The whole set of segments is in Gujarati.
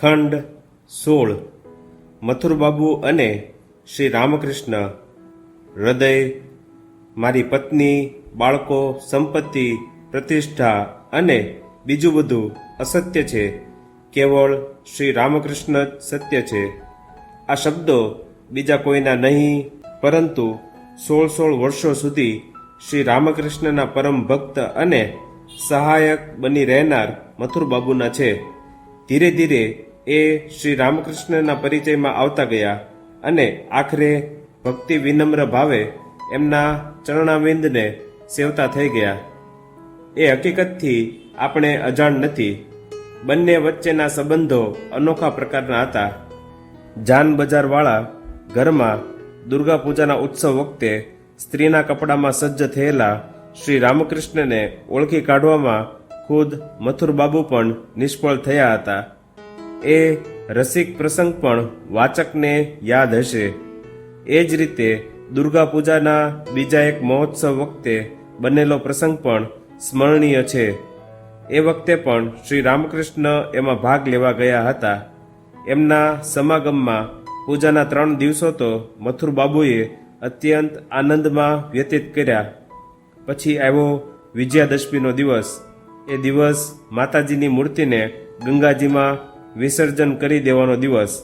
ખંડ સોળ. મથુરબાબુ અને શ્રી રામકૃષ્ણ હૃદય, મારી પત્ની, બાળકો, સંપત્તિ, પ્રતિષ્ઠા અને બીજું બધું અસત્ય છે. કેવળ શ્રી રામકૃષ્ણ જ સત્ય છે. આ શબ્દો બીજા કોઈના નહીં, પરંતુ સોળ સોળ વર્ષો સુધી શ્રી રામકૃષ્ણના પરમ ભક્ત અને સહાયક બની રહેનાર મથુરબાબુના છે. ધીરે ધીરે એ શ્રી રામકૃષ્ણના પરિચયમાં આવતા ગયા અને આખરે ભક્તિ વિનમ્ર ભાવે એમના ચરણાવિંદને સેવતા થઈ ગયા. એ હકીકતથી આપણે અજાણ નથી. બંને વચ્ચેના સંબંધો અનોખા પ્રકારના હતા. જાન બજારવાળા ઘરમાં દુર્ગા પૂજાના ઉત્સવ વખતે સ્ત્રીના કપડામાં સજ્જ થયેલા શ્રી રામકૃષ્ણને ઓળખી કાઢવામાં ખુદ મથુરબાબુ પણ નિષ્ફળ થયા હતા. એ રસિક પ્રસંગ પણ વાચકને યાદ હશે. એ જ રીતે દુર્ગા પૂજાના બીજા એક મહોત્સવ વખતે બનેલો પ્રસંગ પણ સ્મરણીય છે. એ વખતે પણ શ્રી રામકૃષ્ણ એમાં ભાગ લેવા ગયા હતા. એમના સમાગમમાં પૂજાના ત્રણ દિવસો તો મથુર બાબુએ અત્યંત આનંદમાં વ્યતીત કર્યા. પછી આવ્યો વિજયાદશમીનો દિવસ. એ દિવસ માતાજીની મૂર્તિને ગંગાજીમાં વિસર્જન કરી દેવાનો દિવસ.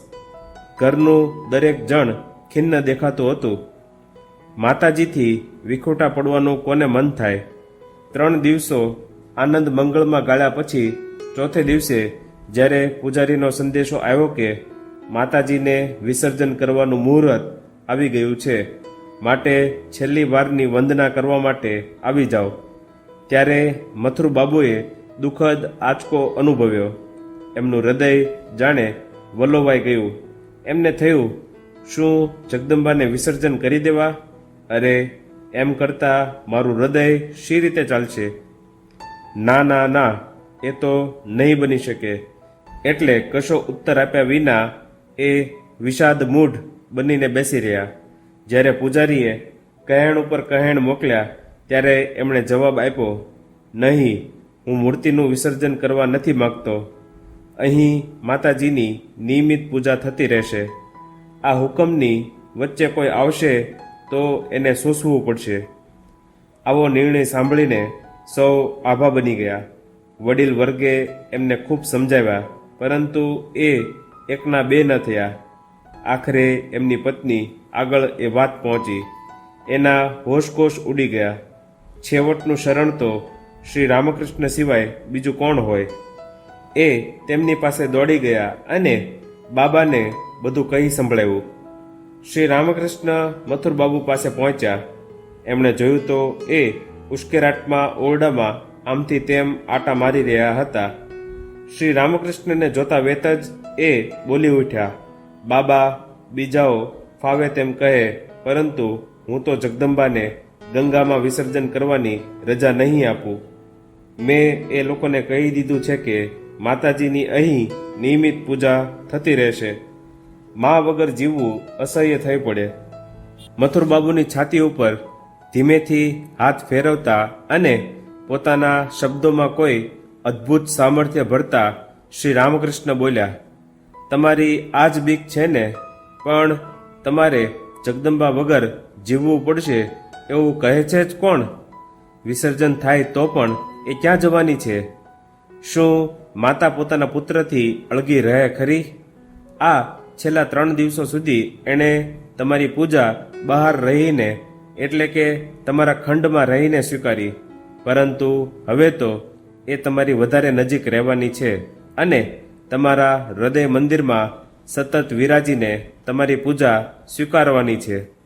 ઘરનું દરેક જણ ખિન્ન દેખાતું હતું. માતાજીથી વિખોટા પડવાનું કોને મન થાય? ત્રણ દિવસો આનંદ મંગળમાં ગાળ્યા પછી ચોથે દિવસે જ્યારે પૂજારીનો સંદેશો આવ્યો કે માતાજીને વિસર્જન કરવાનું મુહૂર્ત આવી ગયું છે, માટે છેલ્લી વારની વંદના કરવા માટે આવી જાઓ. ત્યારે મથુરબાબુએ દુઃખદ આંચકો અનુભવ્યો. એમનું હૃદય જાણે વલોવાઈ ગયું. એમને થયું, શું જગદંબાને વિસર્જન કરી દેવા? અરે, એમ કરતા મારું હૃદય શી રીતે ચાલશે? ના ના ના, એ તો નહીં બની શકે. એટલે કશો ઉત્તર આપ્યા વિના એ વિષાદ મૂઢ બનીને બેસી રહ્યા. જ્યારે પૂજારીએ કહેણ ઉપર કહેણ મોકલ્યા, ત્યારે એમણે જવાબ આપ્યો, નહીં, હું મૂર્તિનું વિસર્જન કરવા નથી માગતો. અહીં માતાજીની નિયમિત પૂજા થતી રહેશે. આ હુકમની વચ્ચે કોઈ આવશે તો એને સોસવું પડશે. આવો નિર્ણય સાંભળીને સૌ આભા બની ગયા. વડીલ વર્ગે એમને ખૂબ સમજાવ્યા, પરંતુ એ એકના બે ન થયા. આખરે એમની પત્ની આગળ એ વાત પહોંચી. એના હોશકોશ ઉડી ગયા. છેવટનું શરણ તો શ્રી રામકૃષ્ણ સિવાય બીજું કોણ હોય? એ તેમની પાસે દોડી ગયા અને બાબાને બધું કહી સંભળાવ્યું. શ્રી રામકૃષ્ણ મથુરબાબુ પાસે પહોંચ્યા. એમણે જોયું તો એ ઉશ્કેરાટમાં ઓરડામાં આમથી તેમ આટા મારી રહ્યા હતા. શ્રી રામકૃષ્ણને જોતા વેત જ એ બોલી ઉઠ્યા, બાબા, બીજાઓ ફાવે તેમ કહે, પરંતુ હું તો જગદંબાને ગંગામાં વિસર્જન કરવાની રજા નહીં આપું. મેં એ લોકોને કહી દીધું છે કે માતાજીની અહીં નિયમિત પૂજા થતી રહેશે. મા વગર જીવવું અસહ્ય થઈ પડે. મથુરબાબુની છાતી ઉપર ધીમેથી હાથ ફેરવતા અને પોતાના શબ્દોમાં કોઈ અદ્ભુત સામર્થ્ય ભરતા શ્રી રામકૃષ્ણ બોલ્યા, તમારી આ જ બીક છે ને? પણ તમારે જગદંબા વગર જીવવું પડશે એવું કહે છે જ કોણ? વિસર્જન થાય તો પણ એ ક્યાં જવાની છે? શું માતા પોતાના પુત્રથી અળગી રહે ખરી? આ છેલ્લા ત્રણ દિવસો સુધી એણે તમારી પૂજા બહાર રહીને, એટલે કે તમારા ખંડમાં રહીને સ્વીકારી. પરંતુ હવે તો એ તમારી વધારે નજીક રહેવાની છે અને તમારા હૃદય મંદિરમાં સતત વિરાજીને તમારી પૂજા સ્વીકારવાની છે.